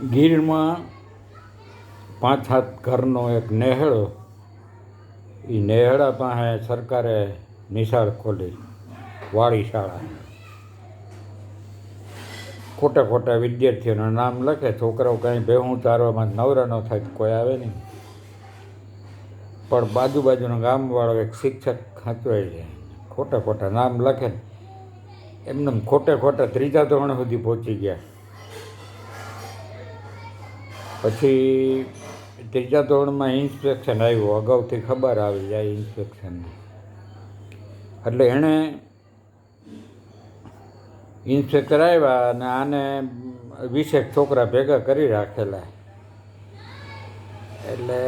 ગીરમાં પાંચ સાત ઘરનો એક નેહળો એ નેહળા પાસે સરકારે નિશાળ ખોલી, વાડી શાળા. ખોટા ખોટા વિદ્યાર્થીઓના નામ લખે, છોકરાઓ કાંઈ ભેહું ચારવામાં નવરા ન થાય કોઈ આવે નહીં. પણ બાજુ બાજુના ગામવાળો એક શિક્ષક ખાંચવાય છે ખોટા ખોટા નામ લખે એમને ખોટે ખોટા ત્રીજા ધોરણ સુધી પહોંચી ગયા. પછી ત્રીજા ધોરણમાં ઇન્સ્પેક્શન આવ્યું. અગાઉથી ખબર આવી જાય ઇન્સ્પેક્શનની. એટલે એણે ઇન્સ્પેક્ટર આવ્યા અને આને વીસેક છોકરા ભેગા કરી રાખેલા. એટલે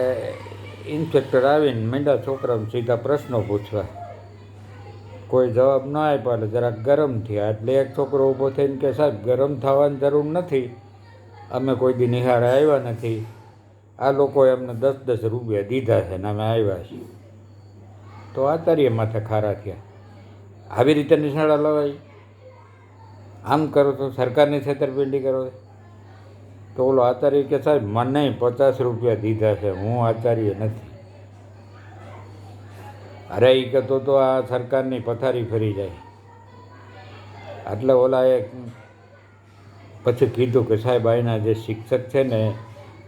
ઇન્સ્પેક્ટર આવીને મીંડા છોકરાને સીધા પ્રશ્નો પૂછવા. કોઈ જવાબ ન આપ્યો, એટલે જરાક ગરમ થયા. એટલે એક છોકરો ઊભો થઈને કે, સાહેબ, ગરમ થવાની જરૂર નથી. અમે કોઈ દી નિહાળે આવ્યા નથી. આ લોકોએ અમને દસ દસ રૂપિયા દીધા છે ને અમે આવ્યા છીએ. તો આચાર્ય માથે ખારા થયા. આવી રીતે નિશાળા લવાય? આમ કરો તો સરકારની છેતરપિંડી કરો. તો ઓલો આચાર્ય કે સાહેબ, મને પચાસ રૂપિયા દીધા છે, હું આચાર્ય નથી. અરે એ કહેતો તો આ સરકારની પથારી ફરી જાય. એટલે ઓલા એક પછી કીધું કે સાહેબ અહીંના જે શિક્ષક છે ને,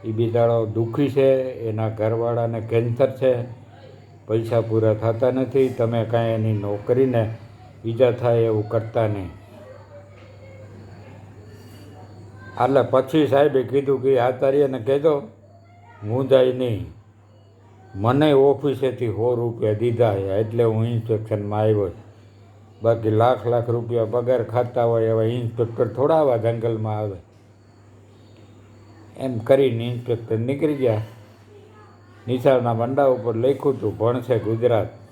એ બિચારો દુઃખી છે, એના ઘરવાળાને કેન્સર છે, પૈસા પૂરા થતા નથી, તમે કાંઈ એની નોકરીને ઈજા થાય એવું કરતા નહીં. એટલે પછી સાહેબે કીધું કે આચાર્યને કહેજો, હું જાય નહીં. મને ઓફિસેથી સો રૂપિયા દીધા એટલે હું ઇન્સ્પેક્શનમાં આવ્યો છું. બાકી લાખ લાખ રૂપિયા પગાર ખાતા હોય એવા ઇન્સ્પેક્ટર થોડા આવા જંગલમાં આવે. એમ કરીને ઇન્સ્પેક્ટર નીકળી ગયા. નિશાળના મંડા ઉપર લખ્યું હતું, ભણશે ગુજરાત.